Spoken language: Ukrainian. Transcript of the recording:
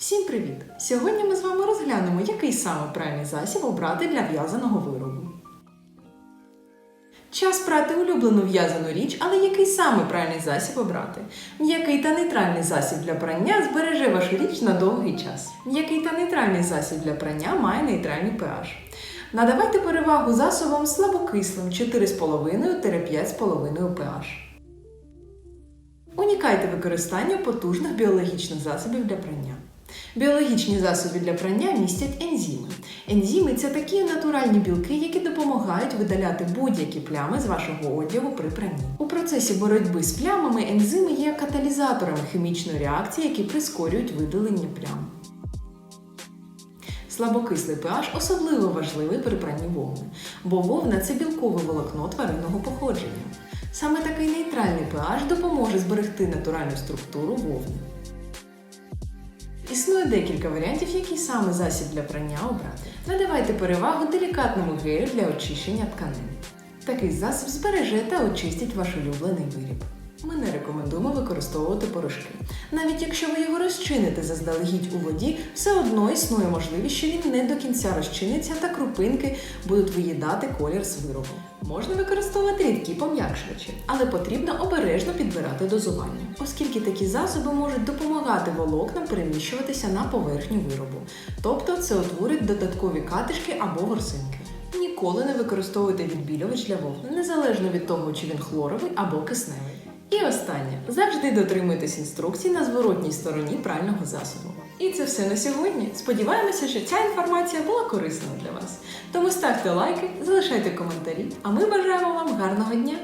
Всім привіт! Сьогодні ми з вами розглянемо, який саме пральний засіб обрати для в'язаного виробу. Час прати улюблену в'язану річ, але який саме пральний засіб обрати? М'який та нейтральний засіб для прання збереже вашу річ на довгий час. М'який та нейтральний засіб для прання має нейтральний pH. Надавайте перевагу засобам слабокислим 4,5-5,5 pH. Унікайте використання потужних біологічних засобів для прання. Біологічні засоби для прання містять ензими. Ензими це такі натуральні білки, які допомагають видаляти будь-які плями з вашого одягу при пранні. У процесі боротьби з плямами ензими є каталізаторами хімічної реакції, які прискорюють видалення плям. Слабокислий pH особливо важливий при пранні вовни, бо вовна це білкове волокно тваринного походження. Саме такий нейтральний pH допоможе зберегти натуральну структуру вовни. Існує декілька варіантів, який саме засіб для прання обрати. Надавайте перевагу делікатному гелю для очищення тканин. Такий засіб збереже та очистить ваш улюблений виріб. Ми не рекомендуємо використовувати порошки. Навіть якщо ви його розчините заздалегідь у воді, все одно існує можливість, що він не до кінця розчиниться та крупинки будуть виїдати колір з виробу. Можна використовувати рідкі пом'якшувачі, але потрібно обережно підбирати дозування, оскільки такі засоби можуть допомагати волокнам переміщуватися на поверхню виробу, тобто це утворить додаткові катишки або ворсинки. Ніколи не використовуйте відбілювач для вовни, незалежно від того, чи він хлоровий або кисневий. І останнє завжди дотримуйтесь інструкцій на зворотній стороні прального засобу. І це все на сьогодні. Сподіваємося, що ця інформація була корисною для вас. Тому ставте лайки, залишайте коментарі, а ми бажаємо вам гарного дня!